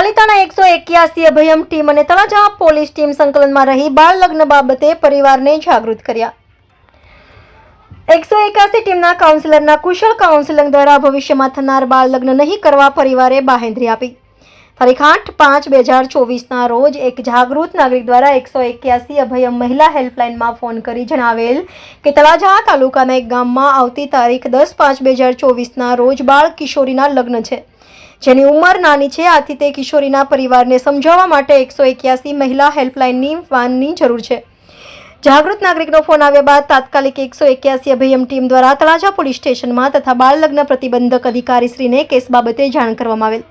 પાલિતાણા એકસો એક્યાસી અભયમ ટીમ અને તળાજા પોલીસ ટીમ સંકલનમાં રહી બાળ લગ્ન બાબતે પરિવારને જાગૃત કર્યા. એકસો એકાસી ટીમના કાઉન્સિલરના કુશળ કાઉન્સિલિંગ દ્વારા ભવિષ્યમાં થનાર બાળ લગ્ન નહીં કરવા પરિવારે બાહેંધરી આપી. તારીખ આઠ પાંચ બે હજાર ચોવીસના રોજ એક જાગૃત નાગરિક દ્વારા એકસો એક્યાસી અભયમ મહિલા હેલ્પલાઇનમાં ફોન કરી જણાવેલ કે તળાજા તાલુકાના એક ગામમાં આવતી તારીખ દસ પાંચ બે હજાર ચોવીસના રોજ બાળ કિશોરીના લગ્ન છે. જેની ઉંમર નાની છે, આથી તે કિશોરીના પરિવારને સમજાવવા માટે એકસો એક્યાસી મહિલા હેલ્પલાઇનની વાનની જરૂર છે. જાગૃત નાગરિકનો ફોન આવ્યા બાદ તાત્કાલિક એકસો એક્યાસી અભયમ ટીમ દ્વારા તળાજા પોલીસ સ્ટેશનમાં તથા બાળ લગ્ન પ્રતિબંધક અધિકારીશ્રીને કેસ બાબતે જાણ કરવામાં આવેલ.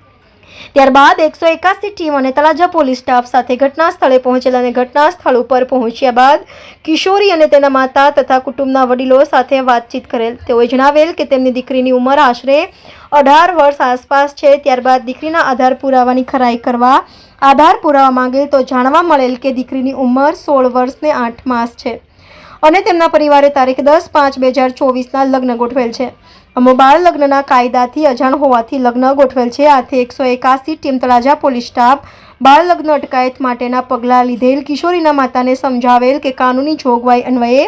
ત્યારબાદ એકસો એકાસી ટીમ અને તળાજા પોલીસ સ્ટાફ સાથે ઘટના સ્થળે પહોંચેલા અને ઘટના સ્થળ ઉપર પહોંચ્યા બાદ કિશોરી અને તેના માતા તથા કુટુંબના વડીલો સાથે વાતચીત કરેલ. તેઓએ જણાવેલ કે તેમની દીકરીની ઉંમર આશરે અઢાર વર્ષ આસપાસ છે. ત્યારબાદ દીકરીના આધાર પુરાવાની ખરાઈ કરવા આધાર પુરાવા માંગેલ તો જાણવા મળેલ કે દીકરીની ઉંમર સોળ વર્ષ ને આઠ માસ છે. અને તેમના પરિવારે તારીખ દસ પાંચ બે હજાર ચોવીસના લગ્ન ગોઠવેલ છે. બાળ લગ્નના કાયદાથી અજાણ હોવાથી લગ્ન ગોઠવેલ છે. આથી એકસો એકાસી ટીમ તળાજા પોલીસ સ્ટાફ બાળ લગ્ન અટકાયત માટેના પગલાં લીધેલ કિશોરીના માતાને સમજાવેલ કે કાનૂની જોગવાઈ અન્વયે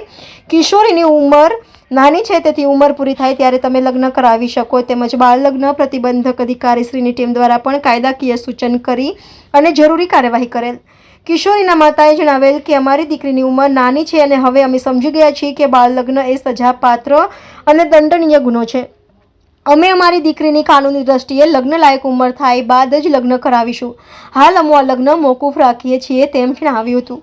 કિશોરીની ઉંમર નાની છે, તેથી ઉંમર પૂરી થાય ત્યારે તમે લગ્ન કરાવી શકો તેમજ બાળ લગ્ન પ્રતિબંધક અધિકારીશ્રીની ટીમ દ્વારા પણ કાયદાકીય સૂચન કરી અને જરૂરી કાર્યવાહી કરેલ. કિશોરીના માતાએ જણાવેલ કે અમારી દીકરીની ઉંમર નાની છે અને હવે અમે સમજી ગયા છીએ કે બાળ લગ્ન એ સજાપાત્ર અને દંડનીય ગુનો છે. અમે અમારી દીકરીની કાનૂની દ્રષ્ટિએ લગ્ન લાયક ઉંમર થાય બાદ જ લગ્ન કરાવીશું. હાલ અમો આ લગ્ન મોકૂફ રાખીએ છીએ તેમ જણાવ્યું હતું.